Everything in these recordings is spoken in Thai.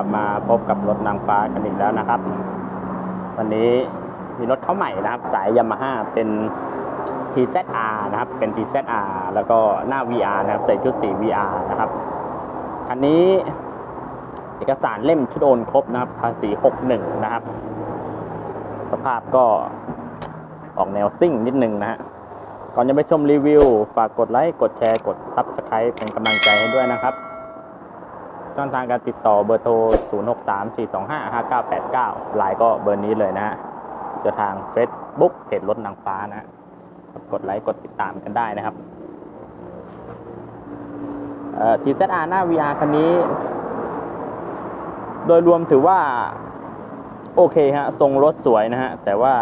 ลับมาพบกับรถนางฟ้ากันอีกแล้วนะครับ วันนี้มีรถเข้าใหม่นะครับ สายยามาฮ่าเป็น TZR นะครับ เป็น TZR แล้วก็หน้า VR นะครับ ใส่ชุดสี VR นะครับคันนี้เอกสารเล่มชุดโอนครบนะครับ ภาษี 61 นะครับ สภาพก็ออกแนวซิ่งนิดนึงนะฮะก่อนจะไปชมรีวิว ฝากกดไลค์ กดแชร์ กด Subscribe เป็นกำลังใจให้ด้วยนะครับ ช่องทางการติดต่อเบอร์โทร 0634255989ไลน์ก็เบอร์นี้เลยนะฮะจะทาง Facebook เพจรถนางฟ้านะ กดไลค์กดติดตามกันได้นะครับเอ่อ TZR หน้า VR คันนี้ โดยรวมถือว่า โอเคฮะ ทรงรถสวยนะฮะ แต่ว่า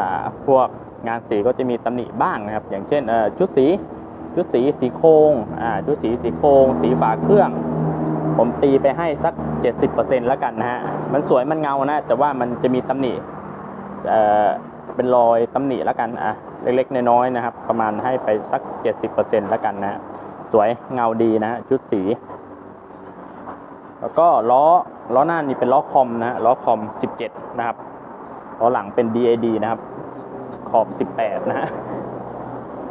พวกงานสีก็จะมีตำหนิบ้างนะครับ อย่างเช่นชุดสี ชุดสีสีโครงชุดสีสีโครงสีฝาเครื่อง ผมตีไปให้สัก 70%แล้วกันนะฮะ มันสวยมันเงานะ แต่ว่ามันจะมีตำหนิเอ่อเป็นรอยตำหนิแล้วกันอะเล็กๆ น้อยๆนะครับ ประมาณให้ไปสัก 70%แล้วกันนะฮะสวยเงาดีนะฮะชุดสี แล้วก็ล้อล้อหน้านี่เป็นล้อคอมนะฮะล้อคอม 17 นะครับล้อหลังเป็น DAD นะครับ ขอบ 18 นะฮะ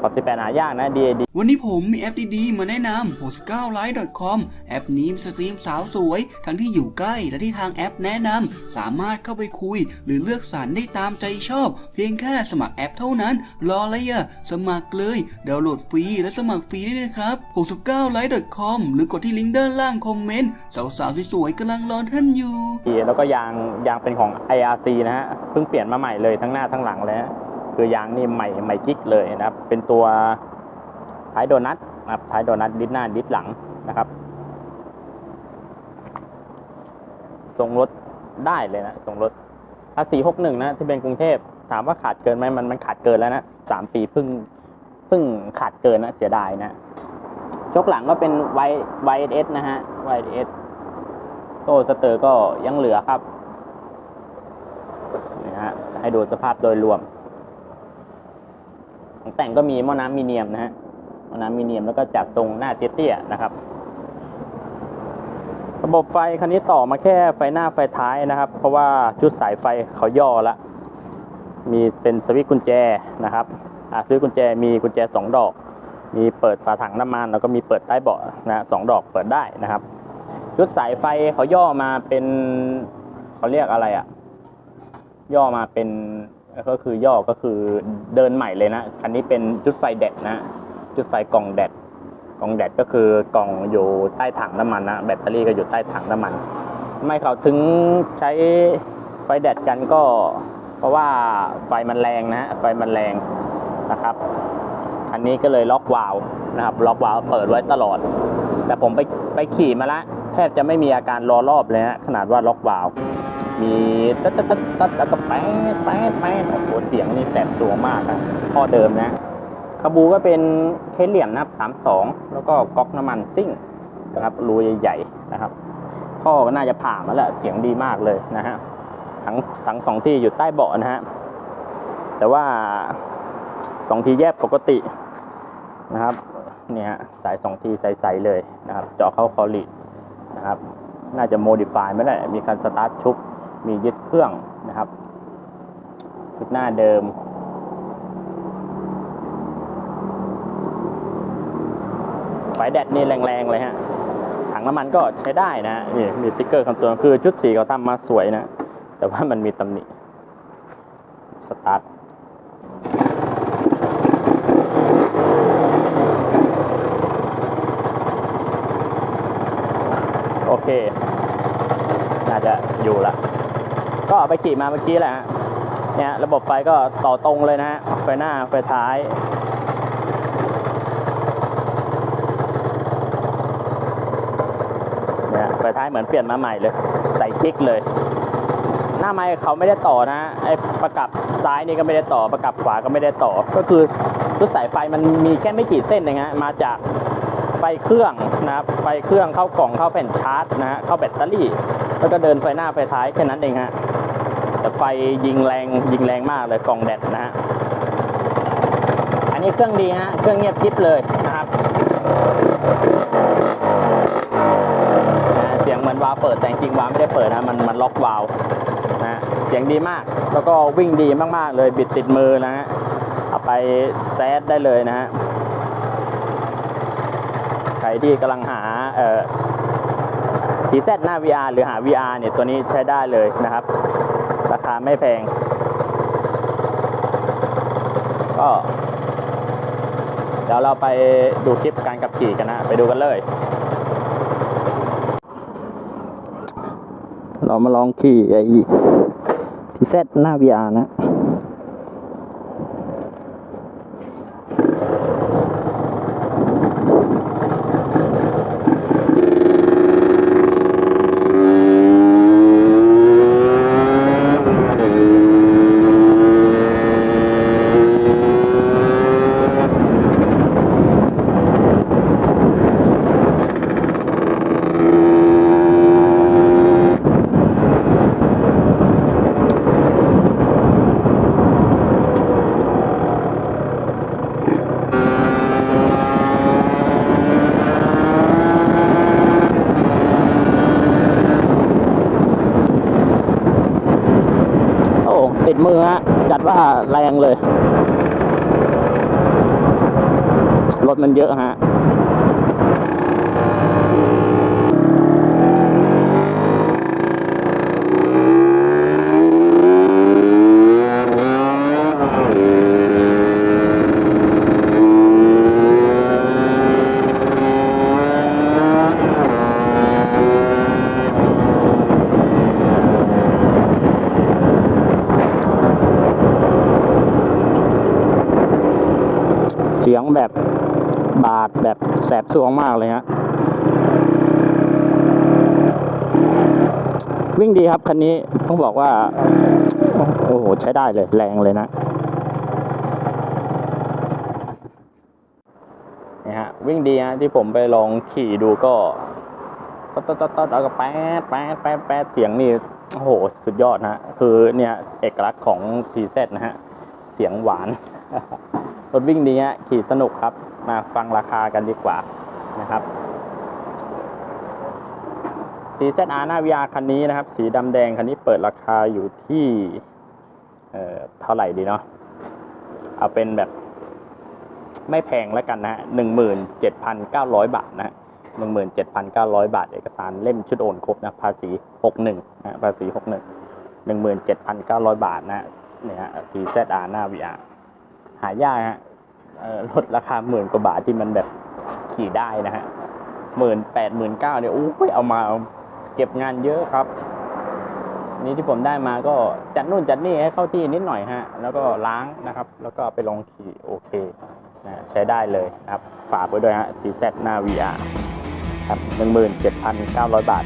ขอบ18หายากนะ DAD วันนี้ผมมีแอปดีๆ มาแนะนำ69 l i f e com แอปนี้มีสตรีมสาวสวย ทั้งที่อยู่ใกล้และที่ทางแอปแนะนำสามารถเข้าไปคุย หรือเลือกสรรได้ตามใจชอบ เพียงแค่สมัครแอปเท่านั้น รออะไรอะสมัครเลยดาวน์โหลดฟรีและสมัครฟรีได้เลยครับ69 l i f e com หรือกดที่ลิงก์ด้านล่างคอมเมนต์สาวๆสวยๆกำลังรอท่านอยู่ แล้วก็ยางยางเป็นของ IRC นะฮะเพิ่งเปลี่ยนมาใหม่เลยทั้งหน้าทั้งหลังเลยฮะ คือยางนี่ใหม่ใหม่กิ๊กเลยนะครับ เป็นตัวท้ายโดนัทนะครับท้ายโดนัทดิสหน้าดิสหลังนะครับทรงรถได้เลยนะทรงรถภาษีหกหนึ่งนะที่เป็นกรุงเทพถามว่าขาดเกินไหมมันมันขาดเกินแล้วนะสามปีเพิ่งเพิ่งขาดเกินนะเสียดายนะชกหลังก็เป็น Y YS นะฮะ YS โซ่สเตอร์ก็ยังเหลือครับนี่ฮะให้ดูสภาพโดยรวม ของแต่งก็มีหม้อน้ำมีเนียมนะฮะหม้อน้ำมีเนียมแล้วก็จัดทรงหน้าเตี้ยๆนะครับ ระบบไฟคันนี้ต่อมาแค่ไฟหน้าไฟท้ายนะครับ เพราะว่าชุดสายไฟเขาย่อละมีเป็นสวิตช์กุญแจนะครับอ่าซื้อกุญแจมีกุญแจสองดอก มีเปิดฝาถังน้ำมันแล้วก็มีเปิดใต้เบาะนะสองดอกเปิดได้นะครับ ชุดสายไฟเขาย่อมาเป็นเขาเรียกอะไรอะ ย่อมาเป็น ก็คือย่อก็คือเดินใหม่เลยนะ คันนี้เป็นชุดไฟแดดนะชุดไฟกล่องแดด กล่องแดดก็คือกล่องอยู่ใต้ถังน้ำมันนะ แบตเตอรี่ก็อยู่ใต้ถังน้ำมัน ไม่เขาถึงใช้ไฟแดดกันก็ เพราะว่าไฟมันแรงนะฮะไฟมันแรงนะครับคันนี้ก็เลยล็อกวาล์วนะครับ ล็อกวาล์วเปิดไว้ตลอด แต่ผมไปไปขี่มาละแทบจะไม่มีอาการรอรอบเลยฮะขนาดว่าล็อกวาล์ว มีตัดตัดตัดตัดแล้วก็แป๊ดแป๊ดแป๊ดโอ้โหเสียงนี่แสบตัวมากนะข้อเดิมนะคาบูก็เป็นเคสเหลี่ยมนะครับสามสองแล้วก็ก๊อกน้ำมันซิ่งนะครับรูใหญ่ๆนะครับท่อก็น่าจะผ่ามาแล้วเสียงดีมากเลยนะฮะทั้งทั้งสองที่อยู่ใต้เบาะนะฮะแต่ว่าสองทีแยกปกตินะครับเนี่ยฮะสายสองทีใสๆเลยนะครับเจาะเข้าคอลิดนะครับ น่าจะโมดิฟายไม่ได้มีการสตาร์ทชุบ มียึดเครื่องนะครับชุดหน้าเดิม ไฟแดดนี่แรงๆเลยฮะ ถังน้ำมันก็ใช้ได้นะนี่มีติ๊กเกอร์คำเตือนคือชุดสีเขาทำมาสวยนะ แต่ว่ามันมีตำหนิ สตาร์ทโอเค น่าจะอยู่ละ ก็เอาไปขี่มาเมื่อกี้แหละฮะเนี่ยระบบไฟก็ต่อตรงเลยนะฮะไฟหน้าไฟท้ายเนี่ยไฟท้ายเหมือนเปลี่ยนมาใหม่เลย ใส่กิ๊กเลย หน้าไม้เขาไม่ได้ต่อนะไอ้ประกับซ้ายนี่ก็ไม่ได้ต่อประกับขวาก็ไม่ได้ต่อ ก็คือชุดสายไฟมันมีแค่ไม่กี่เส้นเองฮะมาจากไฟเครื่องนะครับไฟเครื่องเข้ากล่องเข้าแผ่นชาร์จนะฮะเข้าแบตเตอรี่ แล้วก็เดินไฟหน้าไฟท้ายแค่นั้นเองฮะ แต่ไฟยิงแรงยิงแรงมากเลยกล่องแดดนะฮะอันนี้เครื่องดีฮะเครื่องเงียบกริบเลยนะครับเสียงเหมือนวาล์วเปิดแต่จริงวาล์วไม่ได้เปิดนะมันมันล็อกวาล์วนะฮะเสียงดีมากแล้วก็วิ่งดีมากๆเลยบิดติดมือนะฮะเอาไปแซดได้เลยนะฮะใครที่กำลังหาเอ่อทีแซหน้า VR หรือหา VR เนี่ยตัวนี้ใช้ได้เลยนะครับ คาไม่แพง ก็เดี๋ยวเราไปดูคลิปการขับขี่กันนะ ไปดูกันเลย เรามาลองขี่ไอ้ทีเซตหน้า VR นะ โอ้ ติ ดมือฮะจัดว่าแรงเลย รถมันเยอะฮะ สียงแบบบาดแบบแสบสวงมากเลยฮะวิ่งดีครับคันนี้ต้องบอกว่า โอ้โห ใช้ได้เลย แรงเลยนะนี่ฮะ วิ่งดีฮะที่ผมไปลองขี่ดูก็ตัดตัดตัดตัดเอาก็แป๊ดแป๊ดแป๊ดแป๊ดเสียงนี่ โอ้โห สุดยอดนะคือเนี่ย เอกลักษณ์ของ TZ นะฮะ เสียงหวาน รถวิ่งดีฮะขี่สนุกครับ มาฟังราคากันดีกว่านะครับ CZR หน้า VR คันนี้นะครับ สีดำแดงคันนี้เปิดราคาอยู่ที่เอ่อเท่าไหร่ดีเนาะเอาเป็นแบบไม่แพงแล้วกันนะฮะหนึ่งหมื่นเจ็ดพันเก้าร้อยบาทนะหนึ่งหมื่นเจ็ดพันเก้าร้อยบาท เอกสารเล่มชุดโอนครบนะภาษีหกหนึ่งนะภาษีหกหนึ่งหนึ่งหมื่นเจ็ดพันเก้าร้อยบาทนะเนี่ยฮะ CZR หน้า VR หายากฮะเอ่อลดราคาหมื่นกว่าบาทที่มันแบบขี่ได้นะฮะหมื่นแปดหมื่นเก้าเนี่ยโอ้ยเอามาเก็บงานเยอะครับ นี่ที่ผมได้มาก็จัดนู่นจัดนี่ให้เข้าที่นิดหน่อยฮะ แล้วก็ล้างนะครับ แล้วก็ไปลองขี่โอเคนะใช้ได้เลยครับ ฝากไว้ด้วยฮะ TZ หน้า VR ครับ17,900 บาท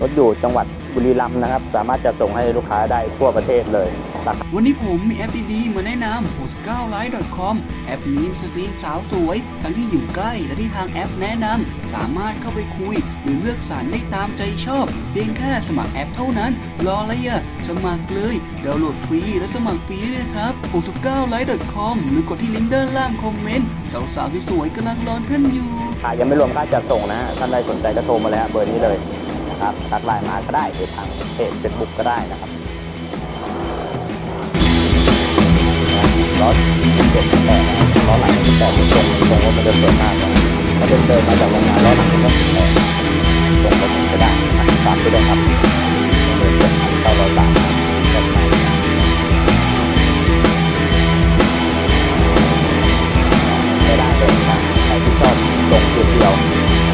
รถอยู่จังหวัดบุรีรัมย์นะครับ สามารถจะส่งให้ลูกค้าได้ทั่วประเทศเลย ราคาวันนี้ผมมีแอปดีๆมาแนะนำ69 l i v e c o m แอปนี้สตรีมสาวสวย ทั้งที่อยู่ใกล้และที่ทางแอปแนะนำสามารถเข้าไปคุย หรือเลือกสรรได้ตามใจชอบ เพียงแค่สมัครแอปเท่านั้น รออะไรอะสมัครเลยดาวน์โหลดฟรีและสมัครฟรีด้วยครับ69 l i v e c o m หรือกดที่ลิงก์ด้านล่างคอมเมนต์สาวๆสวยๆกำลังรอท่านอยู่ค่ายังไม่รวมค่าจัดส่งนะฮะท่านใดสนใจก็โทรมาเลยฮะเบอร์นี้เลยนะครับทักไลน์มาก็ได้หรือทางเพจเฟซบุ๊กก็ได้นะครับ ล้อเจ็ดแปดล้อหลังแปดตรงตรงว่ามันจะเปิดมากนะถ้าเดินเดินมาจากโรงงานล้อหลังก็แปดตรงก็ถึงก็ได้นะฝากด้วยครับเดินเจ็ดพันเก้าร้อยบาทแบบไหนไม่ได้เลยนะใครที่ชอบตรงคือเดียว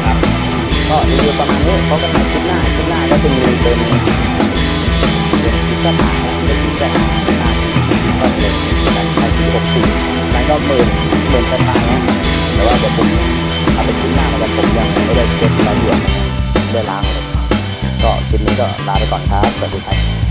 ครับก็รีวิวประมาณนี้เขาก็ถ่ายคลิปหน้าคลิปหน้าก็จะมีเป็นเป็นคลิปกระถางเป็นคลิปกระถางนะก็เลยการ หกสี่นั้นก็หมื่นหมื่นกระถางนะแต่ว่าเดี๋ยวผมเอาไปคิดหน้าแล้วกันผมยังไม่ได้เช็ครายละเอียดไม่ได้ล้างเลยก็คลิปนี้ก็ลาไปก่อนครับสวัสดีครับ